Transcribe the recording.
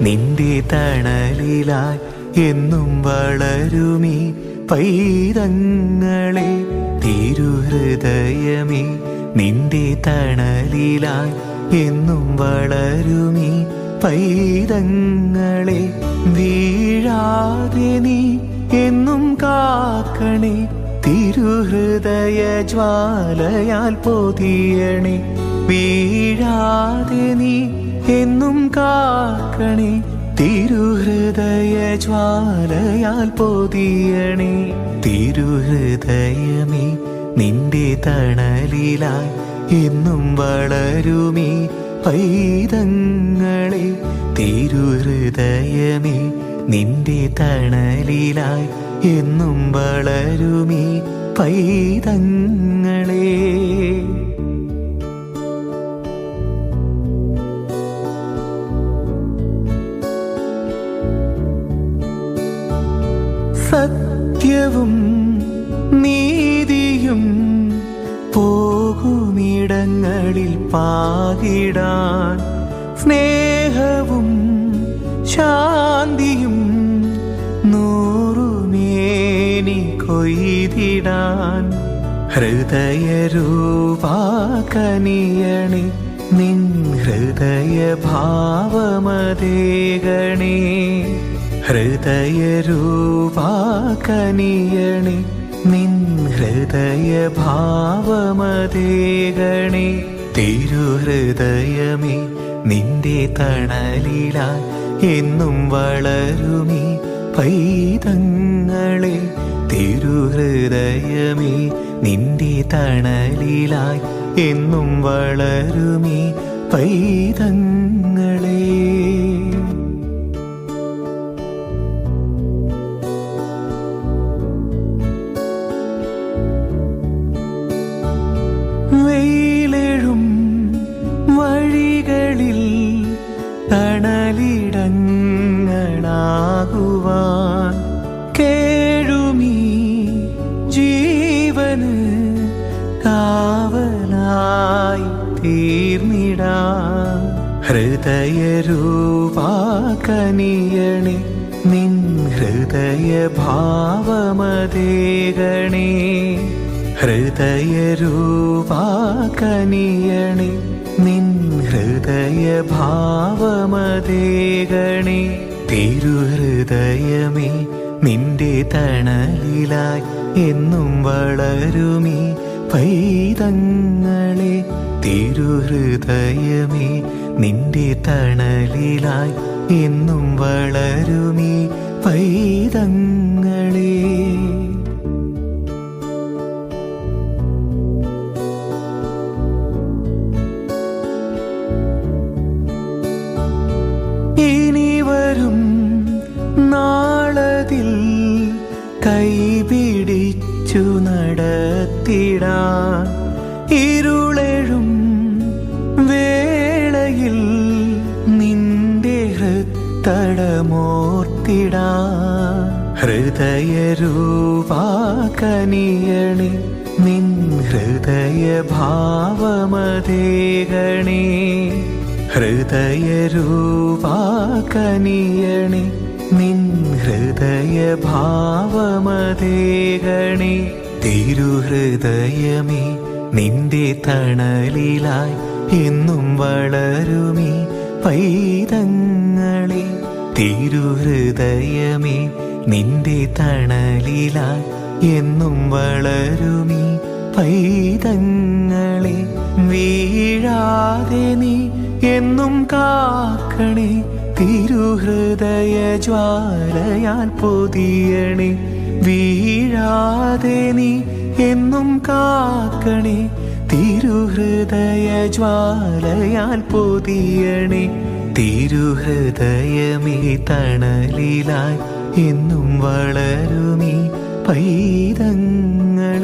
നിന്റെ തണലിലായി എന്നും വളരുമേ. പൈതങ്ങളെ തിരുഹൃദയമേ നിന്റെ തണലിലായി എന്നും വളരുമേ. പൈതങ്ങളെ വീഴാതെ നീ എന്നും കാക്കണേ തിരുഹൃദയ ജ്വാലയാൽ പൊതിയണേ. വീഴാതെ നീ എന്നും കാക്കണേ. തിരുഹൃദയ ജ്വാലയാൽ പൊതിയണേ. തിരുഹൃദയമേ നിന്റെ തണലിലായി എന്നും വളരുമേ പൈതങ്ങളെ. തിരുഹൃദയമേ നിന്റെ തണലിലായി എന്നും വളരുമേ പൈതങ്ങളെ സത്യവും നീതിയും പോകുമിടങ്ങളിൽ പാകിടാൻ സ്നേഹവും ശാന്തിയും നൂറുമേനി കൊയ്തിടാൻ ഹൃദയരൂപാകനിയണി നിൻ ഹൃദയ ഭാവമതേഗണേ ഹൃദയരൂപാകനിയണി നിൻ ഹൃദയ ഭാവമതേഗണേ തിരുഹൃദയമേ നിന്റെ തണലില എന്നും വളരുമീ പൈതങ്ങളെ. തിരുഹൃദയമേ നിന്റെ തണലിലായി എന്നും വളരുമീ പൈതങ്ങളെ. തണലിടങ്ങളാകുവാൻ കേഴുമീ ജീവന് കാവലായി തീർന്നിടാ. ഹൃദയരൂപാകനിയണി നിൻ ഹൃദയ ഭാവമതേഗണേ ഹൃദയരൂപാകനിയണി നിൻ ഹൃദയ ഭാവമതേഗണേ തിരുഹൃദയമേ നിന്റെ തണലിലായി എന്നും വളരുമീ പൈതങ്ങളെ. തിരുഹൃദയമേ നിന്റെ തണലിലായി എന്നും വളരുമീ വരും നാളതിൽ കൈപിടിച്ചു നടത്തിടാൻ ഇരുളെഴും വേളയിൽ നിന്റെ ഹൃത്തടമോർത്തിടാൻ ഹൃദയരൂപാകനിയണി നിൻ ഹൃദയ ഭാവമതേഗണേ ഹൃദയരൂപാകനിയണി നിൻ ഹൃദയ ഭാവമതേഗണേ തിരുഹൃദയമേ നിന്റെ തണലിലായി എന്നും വളരുമീ പൈതങ്ങളെ. തിരുഹൃദയമേ നിന്റെ തണലിലായി എന്നും വളരുമീ പൈതങ്ങളെ. വീഴാതെ നീ എന്നും കാക്കണി തിരുഹൃദയ ജ്വാലയാൽ പൊതിയണേ. വീഴാതെ നീ എന്നും കാക്കണി തിരുഹൃദയ ജ്വാലയാൽ പൊതിയണേ. തിരുഹൃദയമേ തണലിലായി എന്നും വളരുമീ പൈതങ്ങൾ